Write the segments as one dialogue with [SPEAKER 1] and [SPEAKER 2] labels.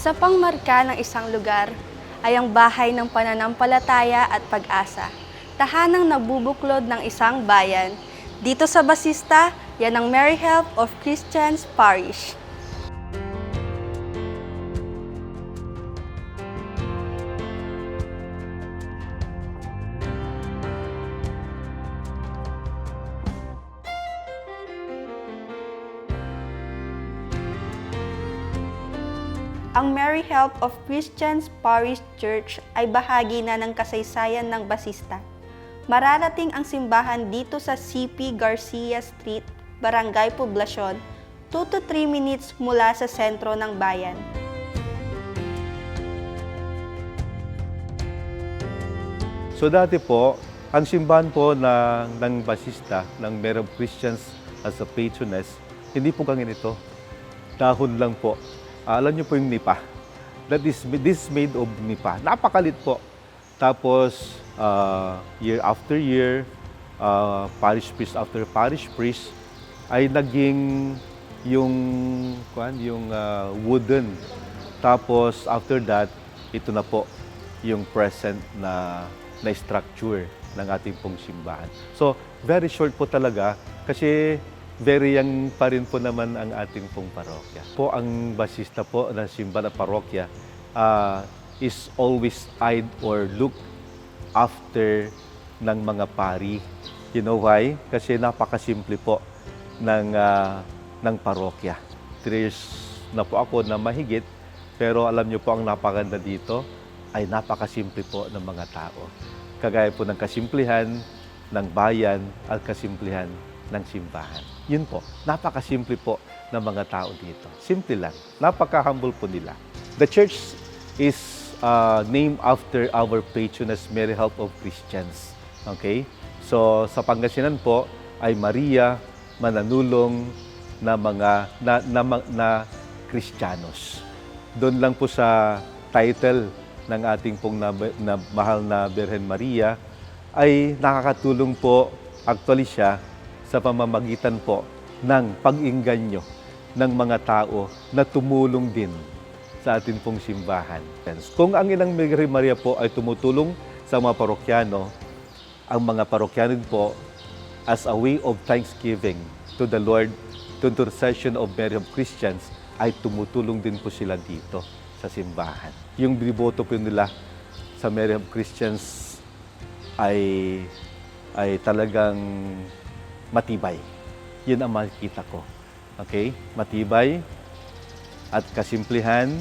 [SPEAKER 1] Isa pang marka ng isang lugar ay ang bahay ng pananampalataya at pag-asa. Tahanang nabubuklod ng isang bayan. Dito sa Basista, yan ang Mary Help of Christians Parish. Ang Mary Help of Christians Parish Church ay bahagi na ng kasaysayan ng Basista. Mararating ang simbahan dito sa CP Garcia Street, Barangay Poblacion, 2 to 3 minutes mula sa sentro ng bayan.
[SPEAKER 2] So dati po, ang simbahan po ng, ng basista, ng Mary of Christians as a patroness, hindi po ganito. Dahon lang po. Alam niyo po yung nipa. That is, this is made of nipa. Napakalit po. Tapos, ah, year after year, ah, parish priest after parish priest, ay naging yung, kuan, yung ah, wooden. Tapos, after that, ito na po yung present na na structure ng ating pong simbahan. So, very short po talaga kasi very young pa rin po naman ang ating pong parokya. Po ang basista po ng simbahan at parokya ah, is always eyed or look after ng mga pari. You know why? Kasi napakasimple po ng, ah, ng parokya. Three years na po ako na mahigit, pero alam niyo po ang napaganda dito ay napakasimple po ng mga tao. Kagaya po ng kasimplihan ng bayan at kasimplihan ng simbahan. Yun po, napakasimple po ng mga tao dito. Simple lang. Napaka-humble po nila. The church is uh, named after our patroness Mary Help of Christians. Okay? So sa Pangasinan po ay Maria mananulong na mga na, na, na, na Kristiyanos. Doon lang po sa title ng ating pong na, na mahal na Birhen Maria ay nakakatulong po actually siya sa pamamagitan po ng pag-inganyo ng mga tao na tumulong din sa ating pong simbahan. Kung ang ilang Mary Maria po ay tumutulong sa mga parokyano, ang mga parokyano po as a way of thanksgiving to the Lord, to the intercession of Mary of Christians, ay tumutulong din po sila dito sa simbahan. Yung biniboto po nila sa Mary of Christians ay ay talagang matibay. Yun ang makikita ko. Okay? Matibay at kasimplihan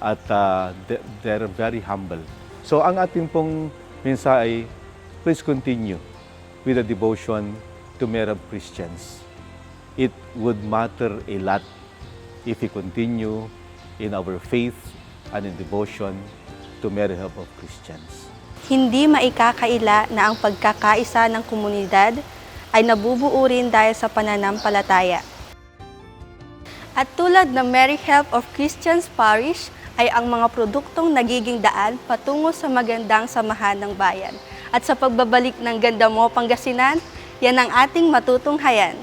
[SPEAKER 2] at uh, they- they're very humble. So ang ating pong mensahe ay please continue with the devotion to of Christians. It would matter a lot if we continue in our faith and in devotion to Mary Help of Christians.
[SPEAKER 1] Hindi maikakaila na ang pagkakaisa ng komunidad ay nabubuo rin dahil sa pananampalataya. At tulad ng Mary Help of Christians Parish ay ang mga produktong nagiging daan patungo sa magandang samahan ng bayan. At sa pagbabalik ng Ganda Mo Pangasinan, yan ang ating matutunghayan.